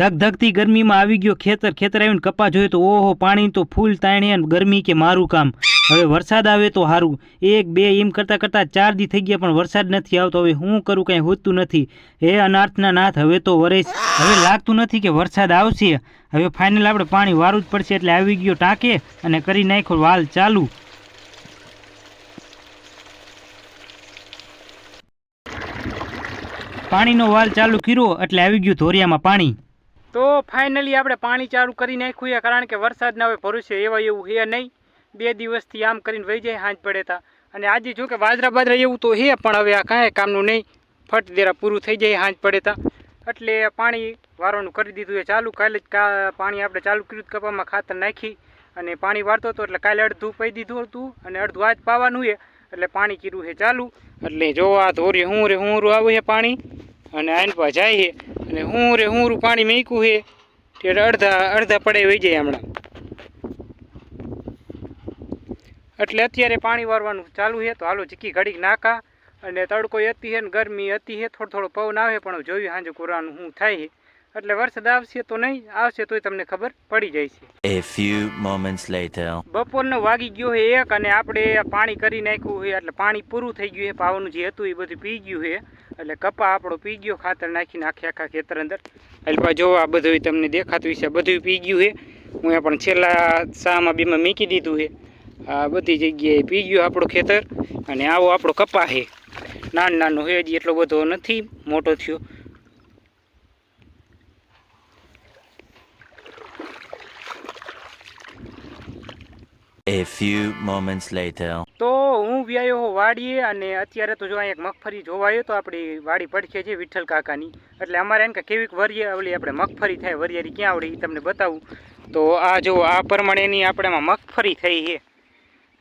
ધગધગતી ગરમીમાં આવી ગયો ખેતર. ખેતર આવીને કપા જોયું તો ઓહો, પાણી તો ફૂલ તાણીએ ગરમી કે મારું કામ. હવે વરસાદ આવે તો સારું એક, બે, એમ કરતાં કરતાં ચાર દી થઈ ગયા પણ વરસાદ નથી આવતો. હવે હું કરું કાંઈ હોતું નથી. હે અનાર્થના નાથ, હવે તો વરેશ. હવે લાગતું નથી કે વરસાદ આવશે. હવે ફાઇનલ આપણે પાણી વારું જ પડશે એટલે આવી ગયો ટાંકે અને કરી નાખ્યો વાલ ચાલુ. પાણીનો વાલ ચાલુ કર્યો એટલે આવી ગયું ધોરિયામાં પાણી. તો ફાઇનલી આપણે પાણી ચાલુ કરી નાખ્યું છે, કારણ કે વરસાદના હવે ભરોસે એવા એવું છે નહીં. બે દિવસથી આમ કરીને વહી જાય, હાંજ પડે તા. અને આજે જો કે બાજરા બાજરા એવું તો છે, પણ હવે આ કાંઈ કામનું નહીં. ફટ દેરા પૂરું થઈ જાય, હાંજ પડે તા. એટલે પાણી વારવાનું કરી દીધું છે, ચાલુ. કાલે જ પાણી આપણે ચાલુ કર્યું કપામાં ખાતર નાખી અને પાણી વાળતો હતો, એટલે કાલે અડધું પાઈ દીધું હતું અને અડધું આજ પાવાનું છે, એટલે પાણી કીધું છે, ચાલુ. એટલે જો આ ધોરી હું રે, હું આવે છે પાણી. અને આઈન પર જાય છે અને હું રે, હું પાણી મેક્યું છે ત્યારે અડધા અડધા પડે વહી જાય હમણાં. એટલે અત્યારે પાણી વારવાનું ચાલુ છે તો હાલો ચીકી ઘડીક નાખા. અને તડકો હતી છે ને ગરમી હતી છે થોડો થોડો પવન આવે પણ જોયું સાંજે કોરાનું શું થાય છે એટલે વરસાદ આવશે તો નહીં આવશે તોય તમને ખબર પડી જાય છે. A few moments later. બપોરનો વાગી ગયો છે એક અને આપણે પાણી કરી નાખ્યું છે એટલે પાણી પૂરું થઈ ગયું છે પાવાનું જે હતું એ બધું પી ગયું છે એટલે કપા આપણો પી ગયો ખાતર નાખીને આખે આખા ખેતર અંદર. એટલે જો આ બધું તમને દેખાતું છે બધું પી ગયું છે હું એ પણ છેલ્લા સામાં બેમાં મૂકી દીધું છે આ બધી જગ્યાએ પી ગયું આપણું ખેતર અને આવો આપણો કપા છે નાન નાનું છે હજી એટલો બધો નથી મોટો થયો. A few moments later. તો હું વ્યાયો વાડીએ અને અત્યારે તો જો અહીંયા એક મગફળી જોવાયો તો આપણી વાડી પડખે છે વિઠ્ઠલ કાકાની. એટલે અમારે એમ કે કેવીક વરિયે ઓલી આપણે મગફળી થાય, વરિયારી ક્યાં આવડી તમને બતાવું. તો આ જો, આ પ્રમાણેની આપણે આમાં મગફળી થઈ છે.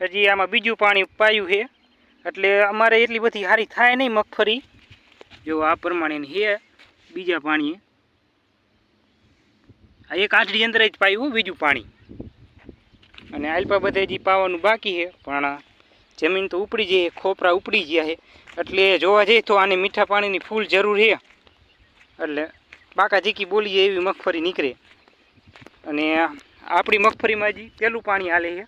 હજી આમાં બીજું પાણી પાયું છે. એટલે અમારે એટલી બધી સારી થાય નહીં મગફળી. જો આ પ્રમાણેની છે બીજા પાણીએ. આ એક આઠડી અંદર જ પાયું બીજું પાણી. અને આલ્પા બધે હજી પાવાનું બાકી છે. પણ જમીન તો ઉપડી જઈએ ખોપરા ઉપડી ગયા છે. એટલે જોવા જઈએ તો આને મીઠા પાણીની ફૂલ જરૂર છે. એટલે બાકા જીકી બોલીએ એવી મગફળી નીકળે. અને આપણી મગફળીમાં હજી પેલું પાણી હાલે છે.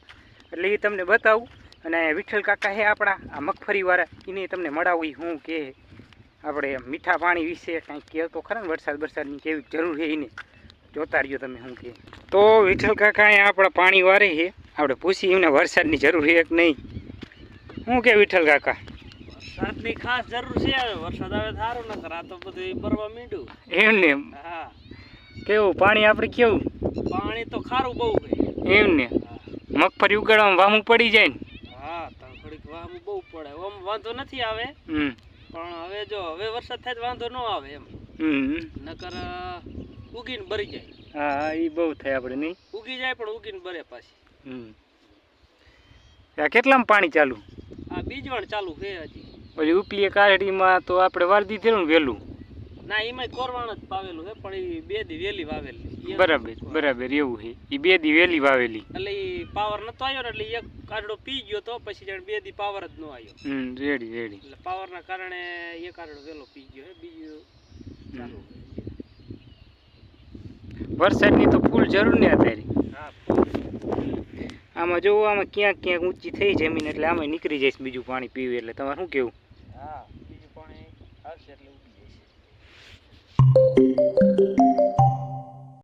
એટલે એ તમને બતાવું. અને વિઠ્ઠલ કાકા છે આપણા, આ મગફળીવાળા, એને તમને મળાવું હું કે આપણે મીઠા પાણી વિશે કાંઈક કહે તો ખરા ને વરસાદ વરસાદની કેવી જરૂર છે એને. જોતા રહ્યો તમે શું કે. તો વિઠ્ઠલ કાકા આપણા પાણી વારે છે. આપણે પૂછી એમને વરસાદની જરૂર છે કે નહીં? શું કે વિઠ્ઠલ કાકા? વરસાદની ખાસ જરૂર છે હવે. વરસાદ આવે તો સારું નકર આ તો બધું ભરવા માંડ્યું. એમને હા. કેવું પાણી આપણે કેવું? પાણી તો ખારું બહુ એમ ને? મગફળી ઉગાડવામાં વામું પડી જાય ને? હા તો થોડીક બહુ પડે. ઓમ વાંધો નથી આવે. પણ હવે જો હવે વરસાદ થાય તો વાંધો ન આવે એમ. નકર ઉગીને ભરી જાય. હા એ બહુ થાય આપણે નહીં? ઉગી જાય પણ ઉગીને ભરે પાછી. આ કેટલામાં પાણી ચાલુ? આ બીજવાણ ચાલુ છે હજી. પછી ઉપલી કારડીમાં તો આપણે વાર દીધેલું ને વહેલું ના એમાંય કોરવાણ જ પાવેલું છે પણ એ બે દી વેલી વાવેલી. બરાબર બરાબર એવું છે. એ બે દી વહેલી વાવેલી. એટલે એ પાવર નતો આવ્યો ને એટલે એક કારડો પી ગયો તો પછી જાણે બે દી પાવર જ ન આવ્યો હમ રેડી રેડી એટલે પાવરના કારણે એક કારડો વેલો પી ગયો છે બીજું ચાલુ. વરસાદની તો ફૂલ જરૂર ને અત્યારે. આમાં જોવો આમાં ક્યાંક ક્યાંક ઊંચી થઈ જમીન એટલે આમાં નીકળી જઈશ બીજું પાણી પીવું એટલે. તમારે શું કેવું? હા, બીજું પાણી આવશે એટલે ઉગી જશે